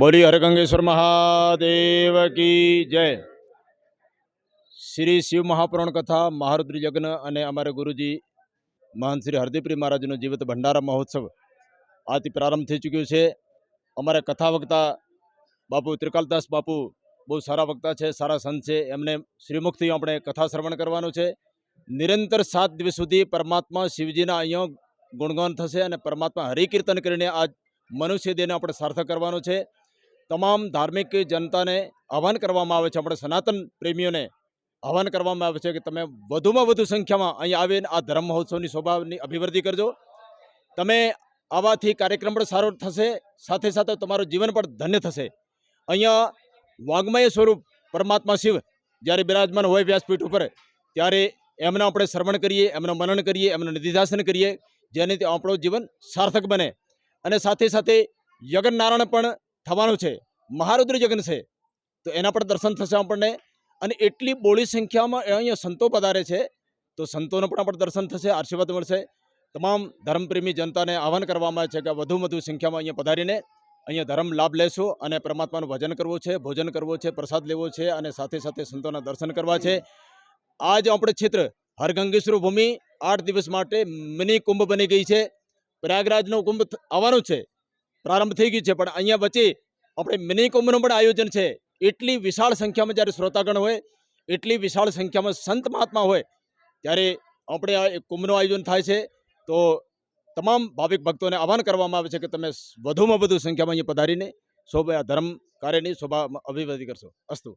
બોલી હરગંગેશ્વર મહાદેવ કી જય. શ્રી શિવ મહાપુરાણ કથા, મહારુદ્ર યજ્ઞ અને અમારે ગુરુજી મહાન શ્રી હરદીપરી મહારાજનો જીવિત ભંડારા મહોત્સવ આથી પ્રારંભ થઈ ચૂક્યો છે. અમારે કથા વક્તા બાપુ ત્રિકાલદાસ બાપુ બહુ સારા વક્તા છે, સારા સંત છે. એમને શ્રીમુખથી આપણે કથા શ્રવણ કરવાનું છે. નિરંતર સાત દિવસ સુધી પરમાત્મા શિવજીના અહીંયા ગુણગાન થશે અને પરમાત્મા હરિકીર્તન કરીને આ મનુષ્ય દેહને આપણે સાર્થક કરવાનો છે. તમામ ધાર્મિક જનતાને આહવાન કરવામાં આવે છે. આપણે સનાતન પ્રેમીઓને આહવાન કરવામાં આવે છે કે તમે વધુમાં વધુ સંખ્યામાં અહીં આવીને આ ધર્મ મહોત્સવની શોભાની અભિવૃદ્ધિ કરજો. તમે આવાથી કાર્યક્રમ પણ સારો થશે, સાથે સાથે તમારું જીવન પણ ધન્ય થશે. અહીંયા વાગ્મય સ્વરૂપ પરમાત્મા શિવ જ્યારે બિરાજમાન હોય વ્યાસપીઠ ઉપર, ત્યારે એમના આપણે શ્રવણ કરીએ, એમનું મનન કરીએ, એમનું નિધિધાસન કરીએ, જેનાથી આપણું જીવન સાર્થક બને. અને સાથે સાથે યજ્ઞ પણ થવાનું છે. મહારુદ્ર યજ્ઞ છે. તો એના પણ દર્શન થશે આપણને. અને એટલી બોળી સંખ્યામાં અહીંયા સંતો પધારે છે. તો સંતોનો પણ આપણે દર્શન થશે, આશીર્વાદ મળશે. તમામ ધર્મપ્રેમી જનતાને આહવાન કરવામાં આવે છે કે વધુ વધુ સંખ્યામાં અહીંયા પધારીને અહીંયા ધર્મ લાભ લેશો અને પરમાત્માનું ભજન કરવું છે, ભોજન કરવું છે, પ્રસાદ લેવો છે અને સાથે સાથે સંતોના દર્શન કરવા છે. આ જ આપણે ક્ષેત્ર હરગંગેશ્વર ભૂમિ આઠ દિવસ માટે મિની કુંભ બની ગઈ છે. પ્રયાગરાજનો કુંભ આવવાનો છે. પ્રારંભ થઈ ગયું છે. પણ અહીંયા વચ્ચે આપણે મિની કુંભનું પણ આયોજન છે. એટલી વિશાળ સંખ્યામાં જ્યારે શ્રોતાગણ હોય, એટલી વિશાળ સંખ્યામાં સંત મહાત્મા હોય, ત્યારે આપણે આ કુંભનું આયોજન થાય છે. તો તમામ ભાવિક ભક્તોને આહવાન કરવામાં આવે છે કે તમે વધુમાં વધુ સંખ્યામાં અહીંયા પધારીને શોભા ધર્મ કાર્યની શોભા અભિવૃદ્ધિ કરશો. અસ્તુ.